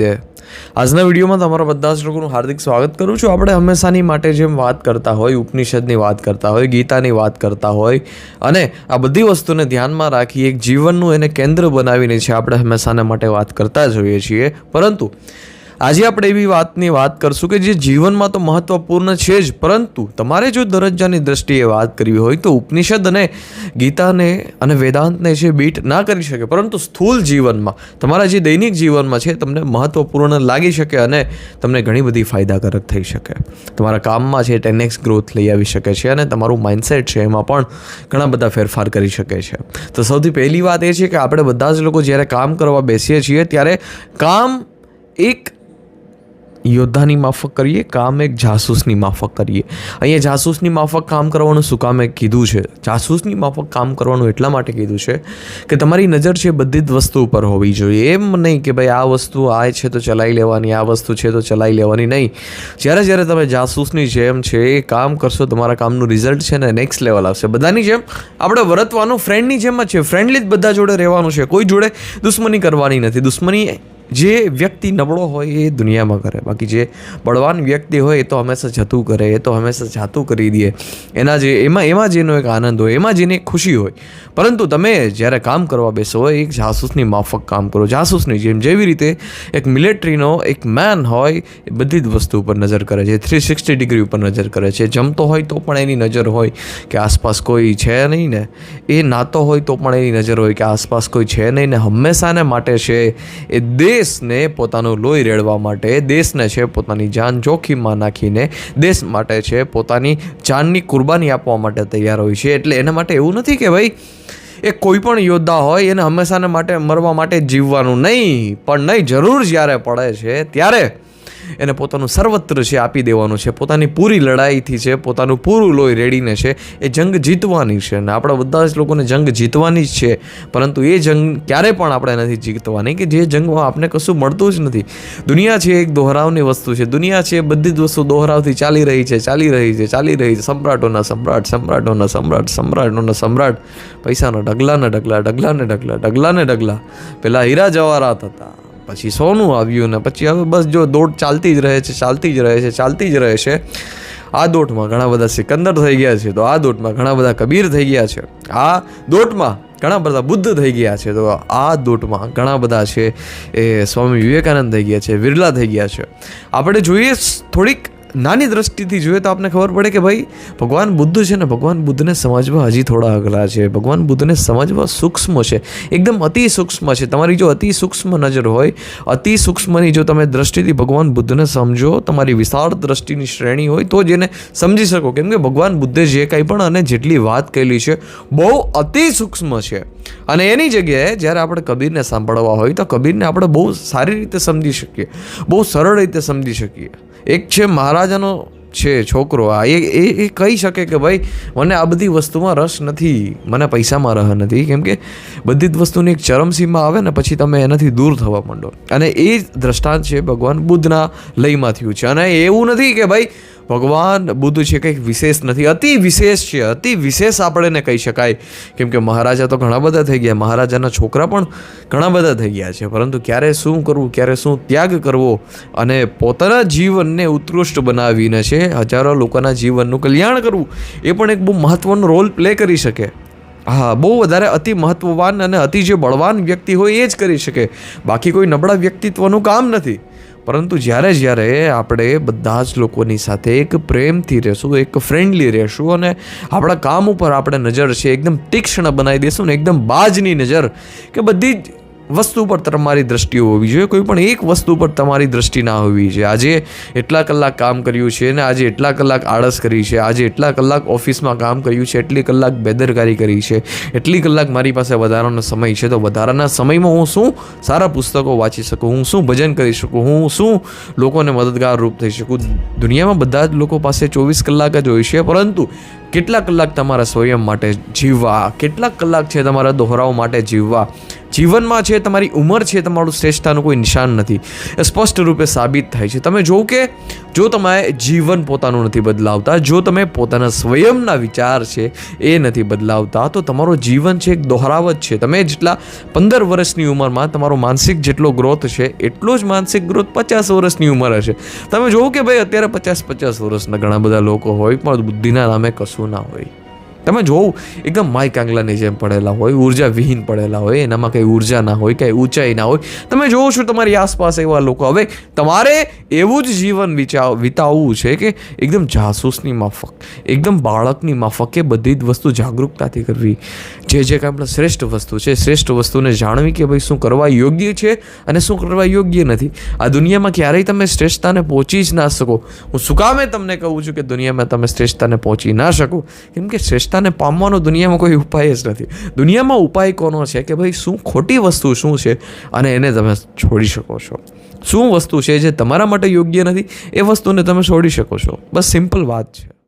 રીતે. આજના વિડીયોમાં તમારા બધા જ લોકોનું હાર્દિક સ્વાગત કરું છું. આપણે હંમેશાની માટે જેમ વાત કરતા હોય, ઉપનિષદની વાત કરતા હોય, ગીતાની વાત કરતા હોય, અને આ બધી વસ્તુને ધ્યાનમાં રાખી એક જીવનનું એને કેન્દ્ર બનાવીને છે આપણે હંમેશાને માટે વાત કરતા જ હોઈએ છીએ. પરંતુ આજે આપણે એવી વાતની વાત કરશું કે જે જીવનમાં તો મહત્વપૂર્ણ છે જ, પરંતુ તમારે જો દરજ્જાની દ્રષ્ટિએ વાત કરવી હોય તો ઉપનિષદ અને ગીતાને અને વેદાંતને છે બીટ ના કરી શકે, પરંતુ સ્થૂલ જીવનમાં, તમારા જે દૈનિક જીવનમાં છે, તમને મહત્વપૂર્ણ લાગી શકે અને તમને ઘણી બધી ફાયદાકારક થઈ શકે. તમારા કામમાં છે, ટેનેક્સ ગ્રોથ લઈ આવી શકે છે અને તમારું માઇન્ડસેટ છે, એમાં પણ ઘણા બધા ફેરફાર કરી શકે છે. તો સૌથી પહેલી વાત એ છે કે આપણે બધા જ લોકો જ્યારે કામ કરવા બેસીએ છીએ, ત્યારે કામ એક યોદ્ધાની માફક કરીએ, કામ એક જાસૂસની માફક કરીએ. અહીંયા જાસૂસની માફક કામ કરવાનું શું કામ એક કીધું છે? જાસૂસની માફક કામ કરવાનું એટલા માટે કીધું છે કે તમારી નજર છે બધી જ વસ્તુ ઉપર હોવી જોઈએ. એમ નહીં કે ભાઈ આ વસ્તુ આ છે તો ચલાવી લેવાની, આ વસ્તુ છે તો ચલાવી લેવાની નહીં. જ્યારે જ્યારે તમે જાસૂસની જેમ છે એ કામ કરશો, તમારા કામનું રિઝલ્ટ છે ને નેક્સ્ટ લેવલ આવશે. બધાની જેમ આપણે વર્તવાનું ફ્રેન્ડની જેમ જ છે. ફ્રેન્ડલી જ બધા જોડે રહેવાનું છે. કોઈ જોડે દુશ્મની કરવાની નથી. દુશ્મની જે વ્યક્તિ નબળો હોય એ દુનિયામાં કરે. બાકી જે બળવાન વ્યક્તિ હોય એ તો હંમેશા જતું કરે, એ તો હંમેશા જાતું કરી દે. એના જે, એમાં એમાં જેનો એક આનંદ હોય, એમાં જેની ખુશી હોય. પરંતુ તમે જ્યારે કામ કરવા બેસો, એક જાસૂસની માફક કામ કરો. જાસૂસની જેમ જેવી રીતે એક મિલિટરીનો એક મેન હોય, એ બધી જ વસ્તુ ઉપર નજર કરે છે. થ્રી સિક્સટી ડિગ્રી ઉપર નજર કરે છે. જમતો હોય તો પણ એની નજર હોય કે આસપાસ કોઈ છે નહીં ને. એ નાતો હોય તો પણ એની નજર હોય કે આસપાસ કોઈ છે નહીં ને. હંમેશાને માટે છે એ દેશને પોતાનું લોહી રેડવા માટે દેશને છે પોતાની જાન જોખીમમાં નાખીને દેશ માટે છે પોતાની જાનની કુરબાની આપવા માટે તૈયાર હોય છે. એટલે એના માટે એવું નથી કે ભાઈ, એ કોઈ પણ યોદ્ધા હોય એને હંમેશાને માટે મરવા માટે જીવવાનું નહીં, પણ નહીં, જરૂર જ્યારે પડે છે, ત્યારે એને પોતાનું સર્વત્ર છે આપી દેવાનું છે. પોતાની પૂરી લડાઈથી છે, પોતાનું પૂરું લોહી રેડીને છે, એ જંગ જીતવાની છે. અને આપણા બધા જ લોકોને જંગ જીતવાની જ છે. પરંતુ એ જંગ ક્યારે પણ આપણે નથી જીતવાની કે જે જંગમાં આપણે કશું મળતું જ નથી. દુનિયા છે એક દોહરાવની વસ્તુ છે. દુનિયા છે બધી જ વસ્તુ દોહરાવથી ચાલી રહી છે, ચાલી રહી છે, ચાલી રહી છે. સમ્રાટોના સમ્રાટ સમ્રાટોના સમ્રાટ સમ્રાટોના સમ્રાટ. પૈસાના ડગલાના ડગલા ઢગલાને ઢગલા ડગલાને ડગલા પહેલાં હીરા જવારાત હતા. પછી સોનું આવ્યું ને પછી હવે બસ જો દોડ ચાલતી જ રહે છે, ચાલતી જ રહે છે, ચાલતી જ રહે છે. આ દોટમાં ઘણા બધા સિકંદર થઈ ગયા છે તો આ દોટમાં ઘણા બધા કબીર થઈ ગયા છે. આ દોટમાં ઘણા બધા બુદ્ધ થઈ ગયા છે તો આ દોટમાં ઘણા બધા છે એ સ્વામી વિવેકાનંદ થઈ ગયા છે વિરલા થઈ ગયા છે. આપણે જોઈએ થોડીક નાની દ્રષ્ટિથી જોઈએ તો આપને ખબર પડે કે ભાઈ, ભગવાન બુદ્ધ છે ને ભગવાન બુદ્ધને સમજવા હજી થોડા અઘરા છે. ભગવાન બુદ્ધને સમજવા સૂક્ષ્મ છે. એકદમ અતિ સૂક્ષ્મ છે. તમારી જો અતિ સૂક્ષ્મ નજર હોય, અતિ સૂક્ષ્મની જો તમે દ્રષ્ટિથી ભગવાન બુદ્ધને સમજો, તમારી વિશાળ દ્રષ્ટિની શ્રેણી હોય, તો જ એને સમજી શકો. કેમ કે ભગવાન બુદ્ધે જે કંઈ પણ અને જેટલી વાત કહેલી છે, બહુ અતિ સૂક્ષ્મ છે. અને એની જગ્યાએ જ્યારે આપણે કબીરને સાંભળવા હોય, તો કબીરને આપણે બહુ સારી રીતે સમજી શકીએ. બહુ સરળ રીતે સમજી શકીએ. એક છે મહારાજાનો છે છોકરો. આ એ એ કહી શકે કે ભાઈ, મને આ બધી વસ્તુમાં રસ નથી, મને પૈસામાં રહ નથી. કેમ કે બધી જ વસ્તુની એક ચરમસીમા આવે ને, પછી તમે એનાથી દૂર થવા માંડો. અને એ દ્રષ્ટાંત છે ભગવાન બુદ્ધના લયમાં થયું છે. અને એવું નથી કે ભાઈ ભગવાન બુદ્ધ છે, કંઈક વિશેષ નથી. અતિ વિશેષ છે, અતિ વિશેષ આપણે એને કહી શકાય. કેમ કે મહારાજા તો ઘણા બધા થઈ ગયા. મહારાજાના છોકરા પણ ઘણા બધા થઈ ગયા છે. પરંતુ ક્યારે શું કરવું, ક્યારે શું ત્યાગ કરવો અને પોતાના જીવનને ઉત્કૃષ્ટ બનાવીને છે, હજારો લોકોના જીવનનું કલ્યાણ કરવું, એ પણ એક બહુ મહત્ત્વનો રોલ પ્લે કરી શકે. હા, બહુ વધારે અતિ મહત્વવાન અને અતિ જે બળવાન વ્યક્તિ હોય એ જ કરી શકે. બાકી કોઈ નબળા વ્યક્તિત્વનું કામ નથી. પરંતુ જ્યારે જ્યારે આપણે બધા જ લોકોની સાથે એક પ્રેમથી રહેશું, એક ફ્રેન્ડલી રહેશું અને આપણા કામ ઉપર આપણે નજર છે, એકદમ તીક્ષ્ણ બનાવી દઈશું ને એકદમ બાજની નજર કે બધી જ વસ્તુ પર તમારી દ્રષ્ટિ હોવી જોઈએ. કોઈ પણ એક વસ્તુ પર તમારી દ્રષ્ટિ ના હોવી જોઈએ. આજે એટલા કલાક કામ કર્યું છે અને આજે એટલા કલાક આળસ કરી છે. આજે એટલા કલાક ઓફિસમાં કામ કર્યું છે. એટલી કલાક બેદરકારી કરી છે. એટલી કલાક મારી પાસે વધારાનો સમય છે. તો વધારાના સમયમાં હું શું સારા પુસ્તકો વાંચી શકું? હું શું ભજન કરી શકું? હું શું લોકોને મદદગાર રૂપ થઈ શકું? દુનિયામાં બધા જ લોકો પાસે ચોવીસ કલાક જ હોય છે. પરંતુ કેટલા કલાક તમારા સ્વયં માટે જીવવા? કેટલા કલાક છે તમારા દોહરાઓ માટે જીવવા? જીવનમાં છે, તમારી ઉંમર છે, તમારું શ્રેષ્ઠતાનું કોઈ નિશાન નથી. એ સ્પષ્ટ રૂપે સાબિત થાય છે. તમે જોવો કે જો તમે જીવન પોતાનું નથી બદલાવતા, જો તમે પોતાના સ્વયંના વિચાર છે, એ નથી બદલાવતા, તો તમારો જીવન છે, એક દોહરાવત છે. તમે જેટલા પંદર વર્ષની ઉંમરમાં તમારો માનસિક જેટલો ગ્રોથ છે, એટલો જ માનસિક ગ્રોથ પચાસ વર્ષની ઉંમર હશે. તમે જોવું કે ભાઈ અત્યારે પચાસ પચાસ વર્ષના ઘણા બધા લોકો હોય, પણ બુદ્ધિના નામે કશું ના હોય. તમે જોવું, એકદમ માઇક આંગલાની જેમ પડેલા હોય ઊર્જા વિહીન પડેલા હોય, એનામાં કંઈ ઊર્જા ના હોય, કંઈ ઊંચાઈ ના હોય. તમે જોવો છો તમારી આસપાસ એવા લોકો, હવે તમારે એવું જ જીવન વિચાર, વિતાવવું છે કે એકદમ જાસૂસની માફક, એકદમ બાળકની માફક બધી જ વસ્તુ જાગૃતતાથી કરવી. જે જે કાંઈ આપણે શ્રેષ્ઠ વસ્તુ છે, શ્રેષ્ઠ વસ્તુને જાણવી કે ભાઈ શું કરવા યોગ્ય છે અને શું કરવા યોગ્ય નથી. આ દુનિયામાં ક્યારેય તમે શ્રેષ્ઠતાને પહોંચી જ ના શકો. હું શું કામે તમને કહું છું કે દુનિયામાં તમે શ્રેષ્ઠતાને પહોંચી ના શકો? કેમ કે શ્રેષ્ઠતાને પામવાનો દુનિયામાં કોઈ ઉપાય જ નથી. દુનિયામાં ઉપાય કોનો છે કે ભાઈ શું ખોટી વસ્તુ શું છે અને એને તમે છોડી શકો છો. શું વસ્તુ છે જે તમારા માટે યોગ્ય નથી, એ વસ્તુને તમે છોડી શકો છો. બસ સિમ્પલ વાત છે.